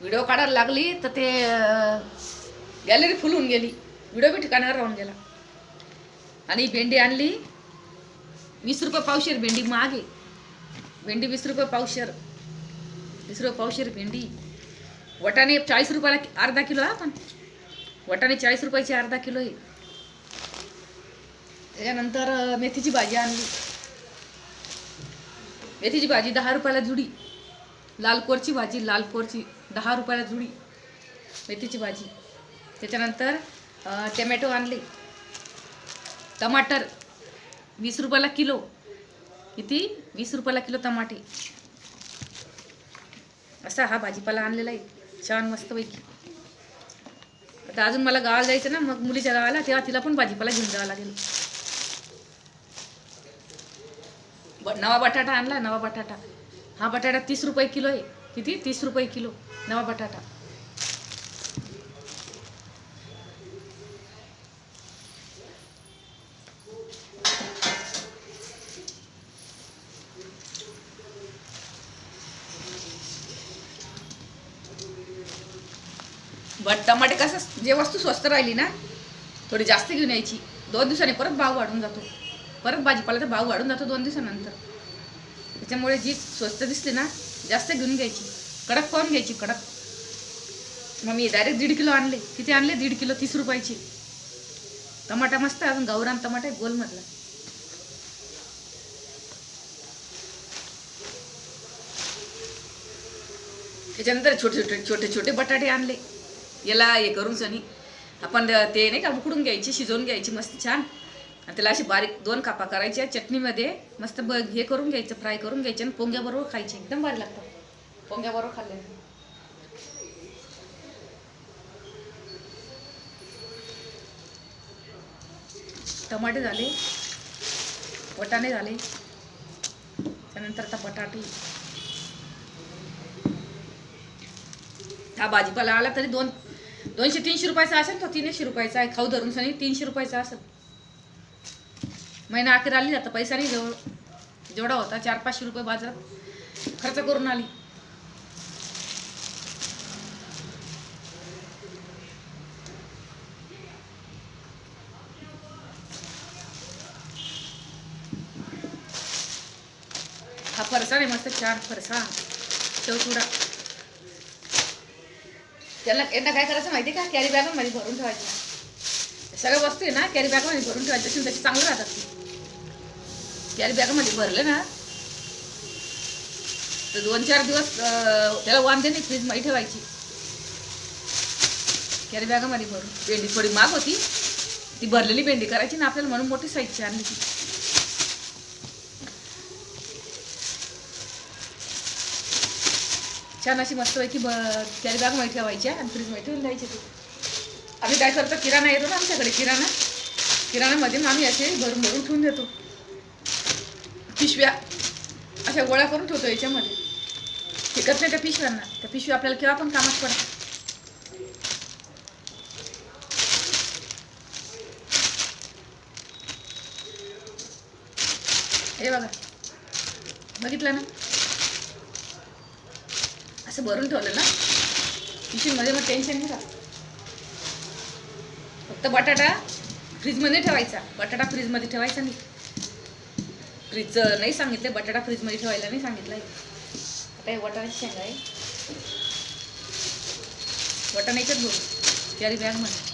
Video काढायला लागली तर ते गॅलरी फुल होऊन गेली. व्हिडिओ बी ठिकाणावर राहून गेला. आणि भेंडी आणली. वीस रुपये पावशेर भेंडी मागे. भेंडी वीस रुपये पावशेर. वीस रुपये पावशेर भेंडी. वटाणे चाळीस रुपयाला अर्धा किलो हा पण. वटाणे चाळीस रुपयाची अर्धा किलो आहे. त्याच्यानंतर मेथीची भाजी आणली. मेथीची भाजी दहा रुपयाला जुडी. लाल कोरची भाजी लाल कोरची. दहा रुपयाला जुडी मेथीची भाजी. त्याच्यानंतर टमॅटो आणले. टमाटर वीस रुपयाला किलो. किती? वीस रुपयाला किलो टमाटे. असा हा भाजीपाला आणलेला आहे. छान मस्तपैकी. आता अजून मला गावाला जायचं ना मग मुलीच्या गावाला तेव्हा तिला पण भाजीपाला घेऊन जावं लागेल. ब- नवा बटाटा आणला नवा बटाटा. हा बटाटा तीस रुपये किलो आहे. किती? तीस रुपये किलो. नवा बटाटा. बट टमाटे कसं जे वस्तू स्वस्त राहिली ना थोडी जास्त घेऊन यायची. दोन दिवसांनी परत भाव वाढून जातो. परत भाजीपाला तर भाव वाढून जातो दोन दिवसानंतर. त्याच्यामुळे जी स्वस्त दिसते ना जास्त घेऊन घ्यायची. कडक पाहून घ्यायची कडक. मग मी डायरेक्ट दीड किलो आणले. किती आणले? दीड किलो तीस रुपयाची. टमाटा मस्त आहे, अजून गावरान टमाटा आहे गोलमधला त्याच्यानंतर छोटे छोटे छोटे छोटे बटाटे आणले. याला हे करून सनी आपण ते नाही का उकडून घ्यायची शिजवून घ्यायची मस्त छान. आणि त्याला अशी बारीक दोन कापा करायच्या. चटणीमध्ये मस्त ब हे करून घ्यायचं फ्राय करून घ्यायचे आणि पोंग्याबरोबर खायचे. एकदम भारी लागतं. पोंग्याबरोबर खाल्ले. टमाटे झाले वटाणे झाले. त्यानंतर आता बटाटे. हा भाजीपाला आला तरी दोन दोनशे तीनशे रुपयाचा असेल तो तीनशे रुपयाचा आहे. खाऊ धरून सनी तीनशे रुपयाचा असेल. महिना अखेर आली आता पैसा नाही जवळ जेवढा होता चार पाचशे रुपये बाजारात खर्च करून आली. हा फरसाण आहे मस्त छान फरसाण चौचुडा त्याला यांना काय करायचं माहिती का? कॅरी बॅगमध्ये भरून ठेवायची. सगळ्या वस्तू आहे ना कॅरी बॅगमध्ये भरून ठेवायची तशी चांगलं राहतात कॅरी बॅगमध्ये भरलं ना तर दोन चार दिवस त्याला वांदे नाही फ्रीजमध्ये ठेवायची. कॅरी बॅगामध्ये भरून भेंडी थोडी माग होती. ती भरलेली भेंडी करायची ना आपल्याला म्हणून मोठी साईजची आणली ती छान अशी मस्तपैकी ब कॅरी बॅगमध्ये ठेवायच्या आणि फ्रीजमध्ये ठेवून द्यायची ती. आम्ही काय करतो किराणा येतो ना आमच्याकडे किराणा. किराणामध्ये मग आम्ही असे भरून भरून ठेवून देतो. पिशव्या अशा गोळा करून ठेवतो याच्यामध्ये. टिकत नाही त्या पिशव्यांना. त्या पिशव्या आपल्याला केव्हा पण कामात पडतात. हे बघा. बघितलं ना? असं भरून ठेवलं ना? पिशवीमध्ये मग टेन्शन नाही राहत. फक्त बटाटा फ्रीजमध्ये ठेवायचा. बटाटा फ्रीजमध्ये ठेवायचा नाही. फ्रीजचं नाही सांगितलं बटाटा फ्रीजमध्ये ठेवायला नाही सांगितलं आहे आता हे वटाण्याची शेंगा आहे. वटाण्याच्याच भरू कॅरी बॅगमध्ये.